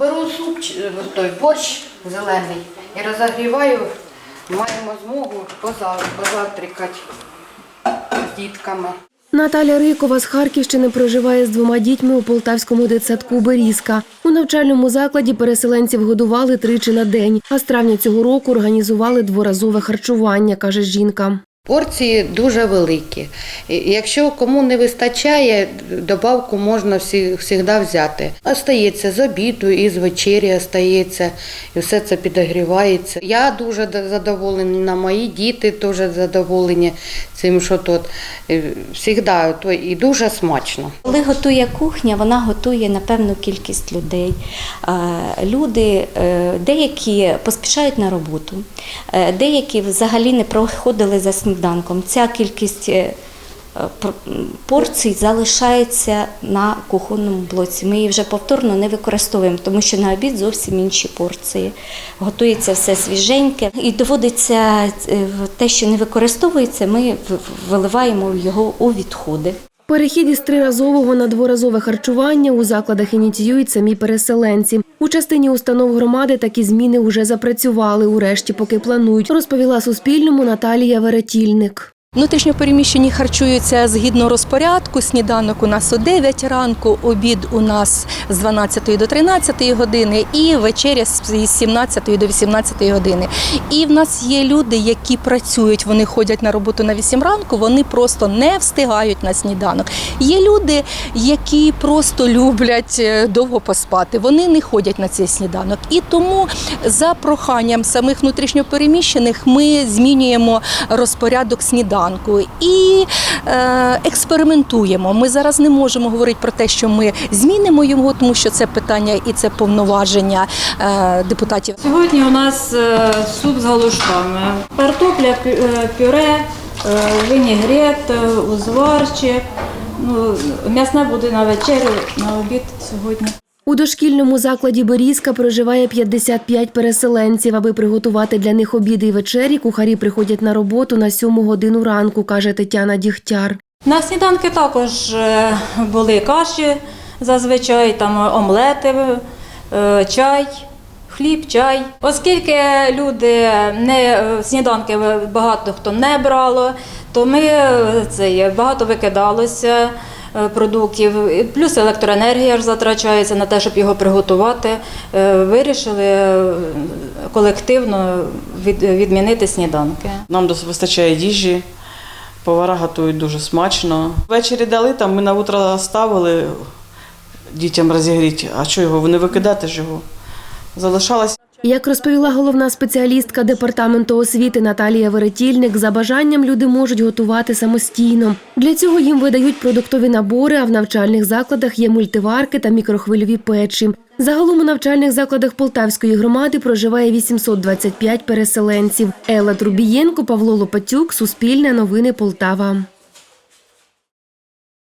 Беру суп, той борщ зелений і розогріваю. Маємо змогу поза- позавтракати з дітками. Наталя Рикова з Харківщини проживає з двома дітьми у полтавському дитсадку Берізка. У навчальному закладі переселенців годували тричі на день, а з травня цього року організували дворазове харчування, каже жінка. Порції дуже великі. Якщо кому не вистачає, добавку можна завжди взяти. Остається з обіду і з вечері остається, і все це підогрівається. Я дуже задоволена, мої діти теж задоволені цим, що тут. Завжди і дуже смачно. Коли готує кухня, вона готує на певну кількість людей. Е, Люди е, деякі поспішають на роботу, е, деякі взагалі не проходили за сніданком. Ця кількість е, порцій залишається на кухонному блоці. Ми її вже повторно не використовуємо, тому що на обід зовсім інші порції. Готується все свіженьке і доводиться е, те, що не використовується, ми виливаємо його у відходи. Перехід із триразового на дворазове харчування у закладах ініціюють самі переселенці. У частині установ громади такі зміни вже запрацювали. Урешті, поки планують, розповіла Суспільному Наталія Веретільник. Внутрішньопереміщені харчуються згідно розпорядку. Сніданок у нас о 9 ранку, обід у нас з 12 до 13 години і вечеря з 17 до 18 години. І в нас є люди, які працюють, вони ходять на роботу на 8 ранку, вони просто не встигають на сніданок. Є люди, які просто люблять е, довго поспати, вони не ходять на цей сніданок. І тому за проханням самих внутрішньопереміщених ми змінюємо розпорядок сніданку і е, експериментуємо. Ми зараз не можемо говорити про те, що ми змінимо його, тому що це питання і це повноваження е, депутатів. Сьогодні у нас е, суп з галушками, картопля, пюре, винігрет, узварчик. Ну, м'ясне буде на вечерю, на обід сьогодні. У дошкільному закладі Берізка проживає 55 переселенців. Аби приготувати для них обіди і вечері, кухарі приходять на роботу на 7 годину ранку, каже Тетяна Дігтяр. На сніданки також е, були каші зазвичай, там омлети, е, чай. Хліб, чай. Оскільки люди не е, сніданки багато хто не брало, то ми е, це багато викидалося е, продуктів, плюс електроенергія затрачається на те, щоб його приготувати. Е, Вирішили е, колективно відмінити сніданки. Нам вистачає їжі, повара готують дуже смачно. Ввечері дали, там ми на утро ставили дітям розігріти, а що його, не викидати ж його. Залишалось. Як розповіла головна спеціалістка департаменту освіти Наталія Веретільник, за бажанням люди можуть готувати самостійно. Для цього їм видають продуктові набори, а в навчальних закладах є мультиварки та мікрохвильові печі. Загалом у навчальних закладах Полтавської громади проживає 825 переселенців. Елла Трубієнко, Павло Лопатюк, Суспільне новини Полтава.